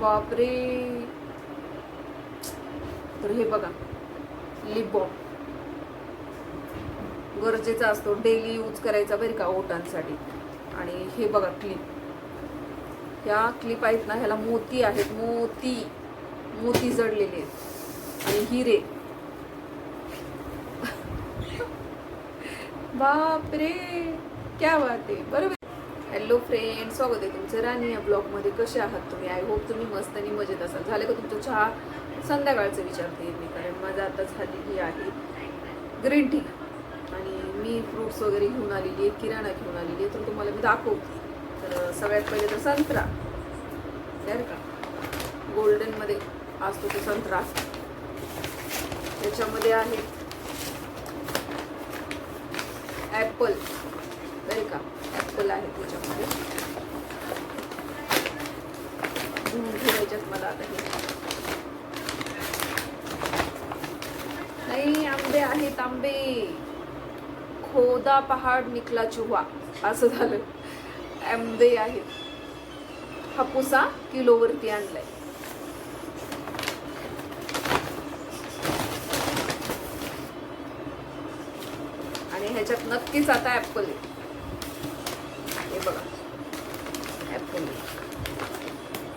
बापरे. तर हे बघा लिप बॉम गरजेचा असतो डेली यूज करायचा बरं का ओटांसाठी. आणि हे बघा क्लिप ह्या क्लिप आहेत ना ह्याला मोती आहेत मोती. मोती जडलेले आहेत. आणि हिरे. बापरे. क्या बात आहे. बरोबर हॅलो फ्रेंड स्वागत आहे तुमचं राणी या ब्लॉगमध्ये कसे आहात तुम्ही? आय होप तुम्ही मस्त आणि मजेत असाल. झालं का तुमचं चहा? संध्याकाळचं विचारते मी कारण माझं आता झालेली आहे ग्रीन टी आणि मी फ्रुट्स वगैरे घेऊन आलेली आहे किराणा घेऊन आलेली आहे. तर तुम्हाला मी दाखवते. तर सगळ्यात पहिले तर संत्रा. बरं का? गोल्डनमध्ये असतो तो संत्रा. त्याच्यामध्ये आहे ॲपल बरं का? ॲपल आहे त्याच्यामध्ये. धुवून ठेवायच्यात मला आता हे. नाही आंबे आहेत आंबे. खोदा पहाड निकला चुहा. असं झालं. आंबे आहेत. हापुसा किलोवरती आणलाय. आणि ह्याच्यात नक्कीच आता ऍपल आहे हे बघा ऍपल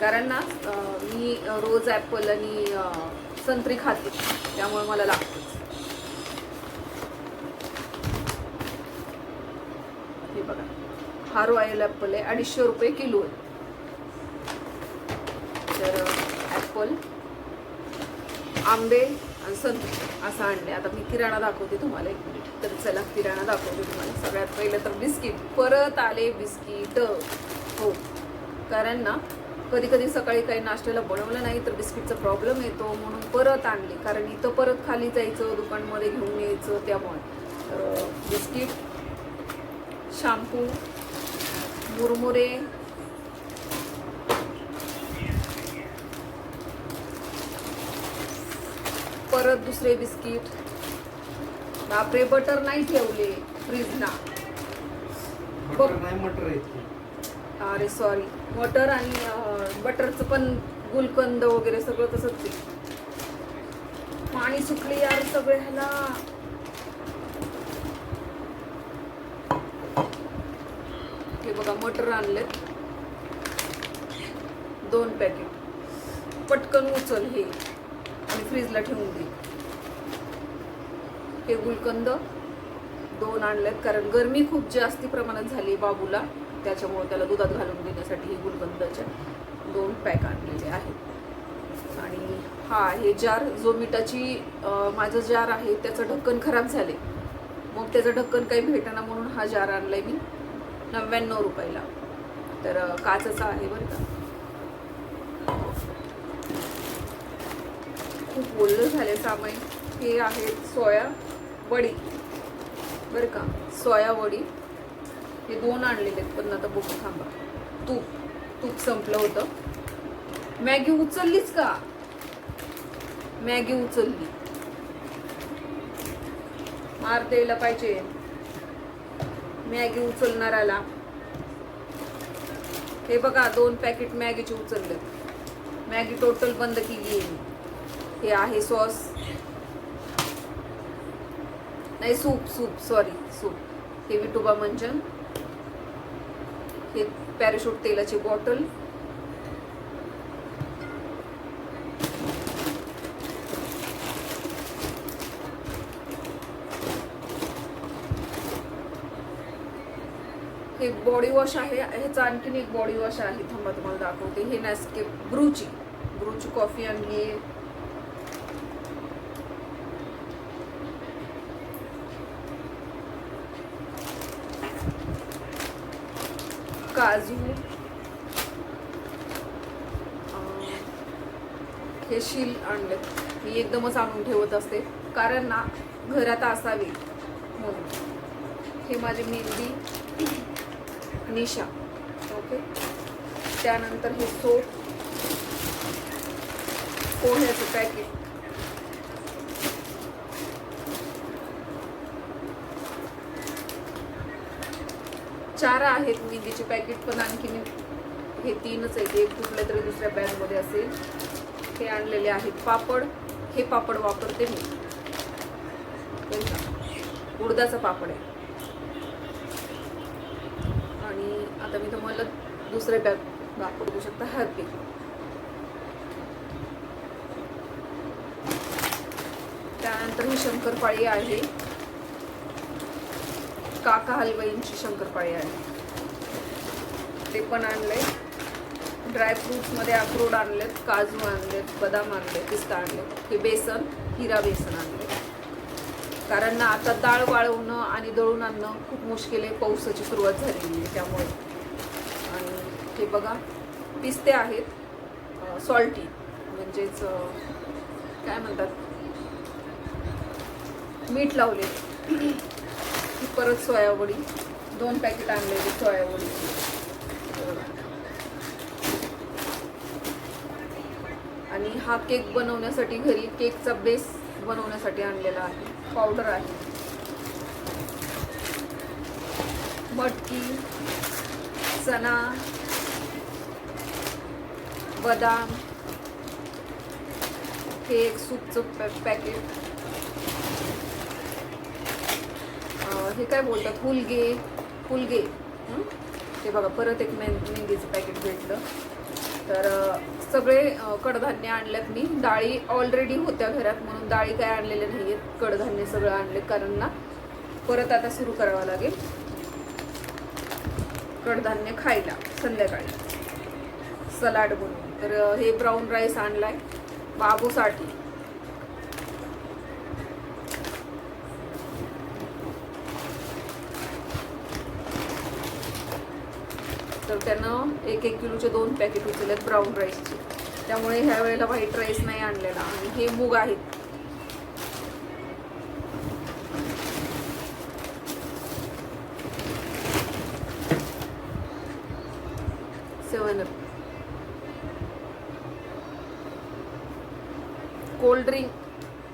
कारण ना मी रोज ॲपल आणि संत्री खाते. त्यामुळे मला लागतंच. हे बघा. हा रॉयल ॲपल आहे. अडीचशे रुपये किलो आहे. तर ॲपल आंबे आणि संत्री असं आणले आता मी किराणा दाखवते तुम्हाला एक मिनिट तर चला किराणा दाखवते तुम्हाला. सगळ्यात पहिलं तर बिस्किट. परत आले बिस्किट. हो. कारण ना कधी कधी सकाळी काही नाश्त्याला बनवलं नाही तर बिस्किटचा प्रॉब्लेम येतो म्हणून परत आणले. कारण इथं परत खाली जायचं दुकानमध्ये घेऊन यायचं त्यामुळे. तर बिस्किट शॅम्पू मुरमुरे परत दुसरे बिस्किट. बापरे बटर नाही ठेवले फ्रीजला. बटर नाही मटर आहे अरे सॉरी मटर आणि बटरचं पण गुलकंद वगैरे सगळं तसंच आहे पाणी सुकले यार सगळे ह्याला हे बघा मटर आणलेत. दोन पॅकेट पटकन उचल हे. आणि फ्रीजला ठेवून दे. हे गुलकंद दोन आणलेत कारण गरमी खूप जास्ती प्रमाणात झाली बाबूला. त्याच्यामुळे त्याला दुधात घालून देण्यासाठी गुलकंदाच्या दोन पॅक आणलेले आहेत. आणि हा हे जार जो मिठाची माझं जार आहे त्याचं ढक्कन खराब झाले. मग त्याचं ढक्कन काही भेटेना म्हणून हा जार आणलाय मी नव्याण्णव रुपयाला. तर काचचा आहे बरं का. खूप बोललं झालं सामान हे आहेत सोया वडी. बरं का सोया वडी. हे दोन आणलेले आहेत पण आता बघू थांबा. तूप तूप संपलं होतं. मॅगी उचललीच का? मॅगी उचलली. मार द्यायला पाहिजे. मॅगी उचलणाऱ्याला. हे बघा दोन पॅकेट मॅगीचे उचलले. मॅगी टोटल बंद केली आहे हे आहे सॉस. नाही सूप सूप. Sorry soup. हे विटोबा मंचन. हे पॅराशूट तेलाची बॉटल हे बॉडी वॉश आहे. ह्याचा आणखीन एक बॉडी वॉश आहे. थांबा तुम्हाला दाखवते. हे नॅस्केप ब्रूची ब्रूची कॉफी आणि काजू अं, हे शील आणले. मी एकदमच आणून ठेवत असते. कारण ना घरात असावी म्हणून. हे माझी मेहंदी निशा. ओके? त्यानंतर हे सोप. पोह्याचं पॅकेट. चार आहेत मेहंदीचे पॅकेट पण आणखीन हे तीनच आहेत. एक कुठल्या तरी दुसऱ्या बॅगमध्ये असेल. हे आणलेले आहेत पापड. हे पापड वापरते मी. उडदाचा पापड आहे. आणि आता मी तुम्हाला दुसरे बॅग वापरू शकता हॅपी त्यानंतर ही शंकरपाळी आहे. काका हलवाईंची शंकरपाळी आहे. ते पण आणले ड्रायफ्रुट्समध्ये अक्रोड आणलेत काजू आणलेत बदाम आणले पिस्ता आणले हे बेसन हिरा बेसन आणले कारण ना आता डाळ वाळवणं आणि दळून आणणं खूप मुश्किल आहे. पावसाची सुरुवात झालेली आहे त्यामुळे. आणि हे बघा पिस्ते आहेत सॉल्टी म्हणजेच काय म्हणतात? मीठ लावले ही परत सोयावडी. दोन पॅकेट आणलेली सोयावडीची आणि हा केक बनवण्यासाठी घरी केकचा बेस बनवण्यासाठी आणलेला आहे. पावडर आहे. मटकी चना बदाम. हे एक सूपचं पॅ पॅकेट हे काय बोलतात? हुलगे. हुलगे. हं? ते बघा परत एक मेन मेहंदीचं पॅकेट भेटलं. तर सगळे कडधान्य आणल्यात मी. डाळी ऑलरेडी होत्या घरात म्हणून डाळी काय आणलेल्या नाही आहेत कडधान्य सगळं आणले कारण ना परत आता सुरू करावं लागेल. कडधान्य खायला संध्याकाळी. सलाड बनवून तर हे ब्राऊन राईस आणलाय. बाबूसाठी. तर त्यानं एक एक किलोचे दोन पॅकेट उचललेत ब्राऊन राईसचे त्यामुळे ह्या वेळेला व्हाईट राईस नाही आणलेला. आणि हे मूग आहेत. सेवन अप कोल्ड ड्रिंक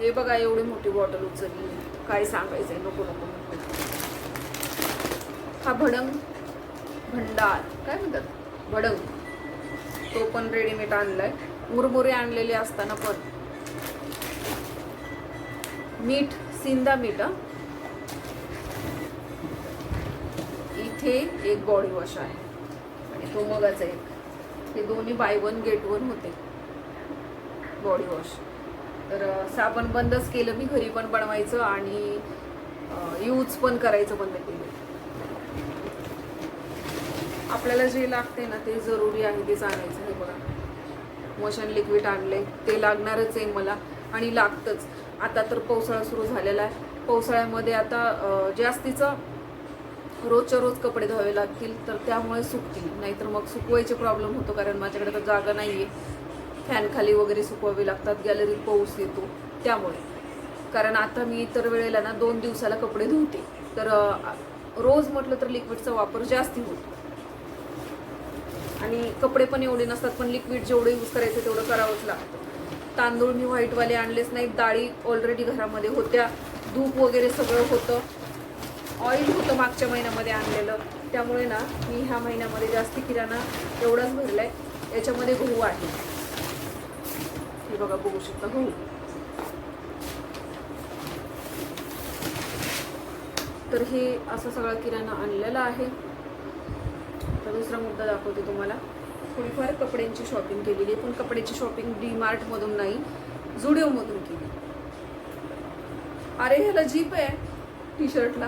हे बघा एवढी मोठी बॉटल उचलली. काय सांगायचंय? नको नको नको. हा भडंग. भंडार. काय म्हणतात? भडंग तो पण रेडीमेड आणलाय. मुरमुरे आणलेले असताना पण. मीठ सिंदा मीठ इथे एक बॉडी वॉश आहे. आणि तो मगाचा एक. हे दोन्ही बाय वन गेट वन होते. बॉडी वॉश तर साबण बंदच केलं मी. घरी पण बनवायचं आणि यूज पण करायचं बंद केलं आपल्याला जे लागते ना ते जरुरी आहे ते आणायचं हे बघा. मोशन लिक्विड आणले ते लागणारच आहे मला आणि लागतंच. आता तर पावसाळा सुरू झालेला आहे. पावसाळ्यामध्ये आता जास्तीचं रोजच्या रोज कपडे धुवावे लागतील तर त्यामुळे सुकतील. नाहीतर मग सुकवायचे प्रॉब्लेम होतो कारण माझ्याकडे तर जागा नाही आहे फॅन खाली वगैरे सुकवावे लागतात गॅलरीत पाऊस येतो त्यामुळे. कारण आता मी इतर वेळेला ना दोन दिवसाला कपडे धुते. तर रोज म्हटलं तर लिक्विडचा वापर जास्ती होतो. आणि कपडे पण एवढे नसतात पण लिक्विड जेवढं यूज करायचं तेवढं करावंच लागतं. तांदूळ मी व्हाईटवाले आणलेच नाहीत डाळी ऑलरेडी घरामध्ये होत्या धूप वगैरे सगळं होतं. ऑइल होतं मागच्या महिन्यामध्ये आणलेलं त्यामुळे ना मी ह्या महिन्यामध्ये जास्ती किराणा एवढाच भरलाय याच्यामध्ये गहू आहे. हे बघा बघू शकता गहू. तर हे असं सगळा किराणा आणलेला आहे. दुसरा मुद्दा दाखवते तुम्हाला. थोडीफार कपड्यांची शॉपिंग केलेली आहे पण कपड्याची शॉपिंग डी मार्टमधून नाही जुडिओमधून केली. अरे ह्याला जीप आहे टी शर्टला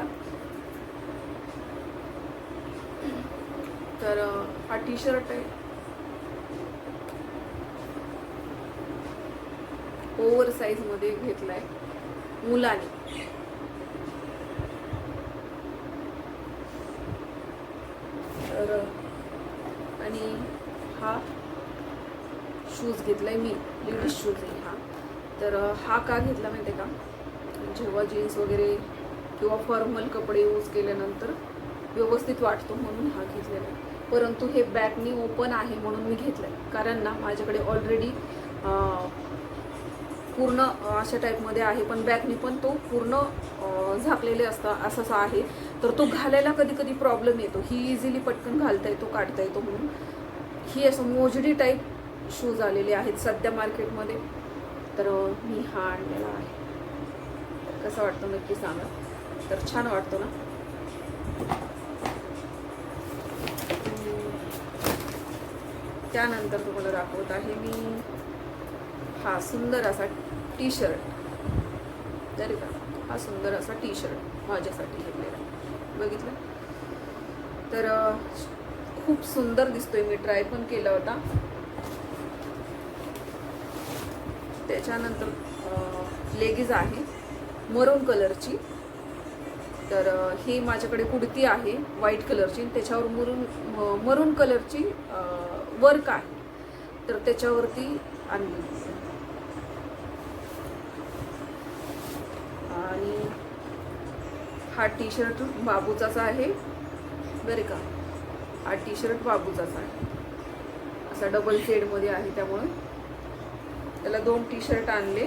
तर हा टी शर्ट आहे. ओव्हर साईजमध्ये घेतलाय मुलाने. तर आणि हा शूज घेतला आहे मी लेडीज शूज आहे हा. तर हा का घेतला माहिती आहे का? जेव्हा जीन्स वगैरे किंवा फॉर्मल कपडे यूज केल्यानंतर व्यवस्थित वाटतो म्हणून हा घेतलेला आहे. परंतु हे बॅकनी ओपन आहे म्हणून मी घेतलंय. कारण ना माझ्याकडे ऑलरेडी पूर्ण अशा टाईपमध्ये आहे. पण बॅकनी पण तो पूर्ण झाकलेले असता असं आहे. तर तो घालायला कधी कधी प्रॉब्लेम येतो. ही इझिली पटकन घालता येतो काढता येतो म्हणून. ही असं मोजडी टाईप शूज आलेले आहेत सध्या मार्केटमध्ये तर मी हा आणलेला आहे. तर कसा वाटतो नक्की सांगा. तर छान वाटतो ना? त्यानंतर तुम्हाला दाखवत आहे मी हा सुंदर असा टी शर्ट तरी का हा सुंदर असा टी शर्ट माझ्यासाठी घेतलेला बघितलं. तर खूप सुंदर दिसतोय मी ट्राय पण केला होता. त्याच्यानंतर लेगीज आहे मरून कलरची. तर ही माझ्याकडे कुडती आहे व्हाईट कलरची. आणि त्याच्यावर मरून मरून कलरची वर्क आहे. तर त्याच्यावरती आणली आणि हा टी शर्ट बाबूचाच आहे. बरं का? हा टी शर्ट बाबूचाच आहे. असा डबल शेडमध्ये आहे त्यामुळे. त्याला दोन टी शर्ट आणले.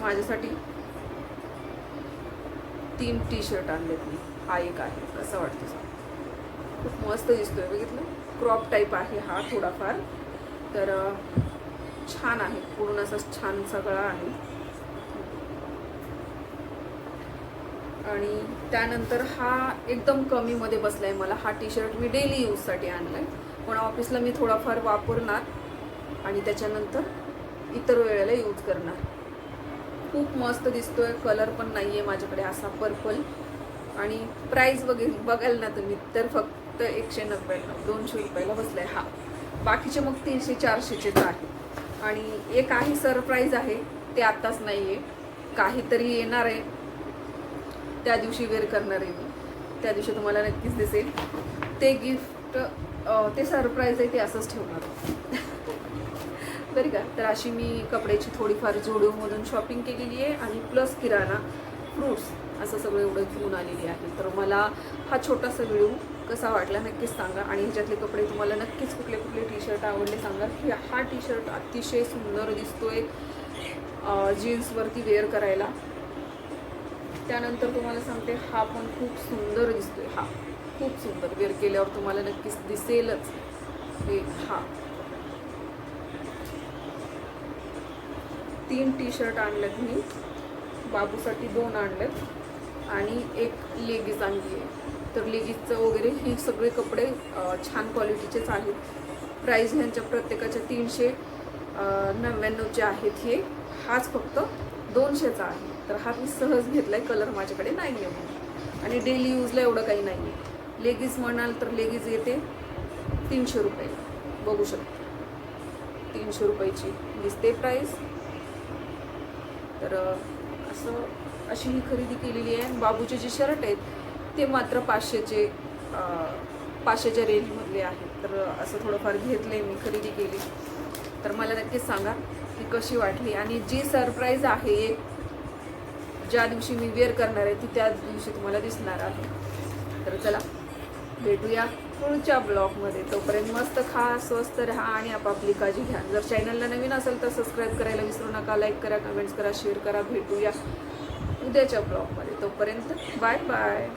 माझ्यासाठी तीन टी शर्ट आणलेत मी. हा एक आहे. कसं वाटतं सांग? खूप मस्त दिसतोय. बघितलं? क्रॉप टाईप आहे हा थोडाफार. तर छान आहे. पूर्ण असा छान सगळा आहे. आणि त्यानंतर हा एकदम कमीमध्ये बसला आहे मला. हा टी शर्ट मी डेली यूजसाठी आणला आहे पण ऑफिसला मी थोडाफार वापरणार आणि त्याच्यानंतर इतर वेळेला यूज करणार. खूप मस्त दिसतोय. कलर पण नाही आहे माझ्याकडे असा पर्पल आणि प्राईज वगैरे बघाल ना तुम्ही. तर फक्त एकशे नव्याण्णव दोनशे रुपयाला बसला आहे हा. बाकीचे मग तीनशे चारशेचेच आहे. आणि एक आहे सरप्राईज आहे ते आत्ताच नाही आहे काहीतरी येणार आहे. त्या दिवशी वेअर करणार आहे मी. त्या दिवशी तुम्हाला नक्कीच दिसेल. ते गिफ्ट ते सरप्राईज आहे ते असंच ठेवणार. बरं का? तर अशी मी कपड्याची थोडीफार जोडीमधून शॉपिंग केलेली आहे आणि प्लस किराणा फ्रूट्स असं सगळं एवढं घेऊन आलेली आहे. तर मला हा छोटासा व्हिडिओ कसा वाटला नक्कीच सांगा. आणि ह्याच्यातले कपडे तुम्हाला नक्कीच कुठले कुठले टी शर्ट आवडले सांगा. की हा टी शर्ट अतिशय सुंदर दिसतोय जीन्सवरती वेअर करायला. त्यानंतर तुम्हाला सांगते हा पण खूप सुंदर दिसतोय हा. खूप सुंदर. वेअर केल्यावर तुम्हाला नक्कीच दिसेलच. हे हा. तीन टी शर्ट आणलेत मी. बाबूसाठी दोन आणलेत आणि एक लेगीज आणली आहे. तर लेगीजचं वगैरे हे सगळे कपडे छान क्वालिटीचेच आहेत. प्राईज ह्यांच्या प्रत्येकाच्या तीनशे नव्याण्णवचे आहेत हे. हाच फक्त. दोनशेचा आहे. तर हा मी सहज घेतला आहे कलर माझ्याकडे नाही आहे. म्हणून आणि डेली यूजला एवढं काही नाही आहे. लेगीज म्हणाल तर लेगीज येते तीनशे रुपये. बघू शकता. तीनशे रुपयाची दिसते प्राईस तर असं अशी ही खरेदी केलेली आहे. बाबूचे जे शर्ट आहेत ते मात्र पाचशेचे पाचशेच्या रेंजमधले आहेत. तर असं थोडंफार घेतलं आहे मी खरेदी केली. तर मला नक्कीच सांगा की कशी वाटली. आणि जी सरप्राईज आहे एक ज्या दिवशी मी वेअर करणार आहे ती त्या दिवशी तुम्हाला दिसणार आहे. तर चला भेटूया पुढच्या ब्लॉगमध्ये तोपर्यंत मस्त खा स्वस्त राहा आणि आपापली काळजी घ्या. जर चॅनलला नवीन असेल तर सबस्क्राईब करायला विसरू नका लाईक करा कमेंट्स करा शेअर करा. भेटूया उद्याच्या ब्लॉगमध्ये तोपर्यंत बाय बाय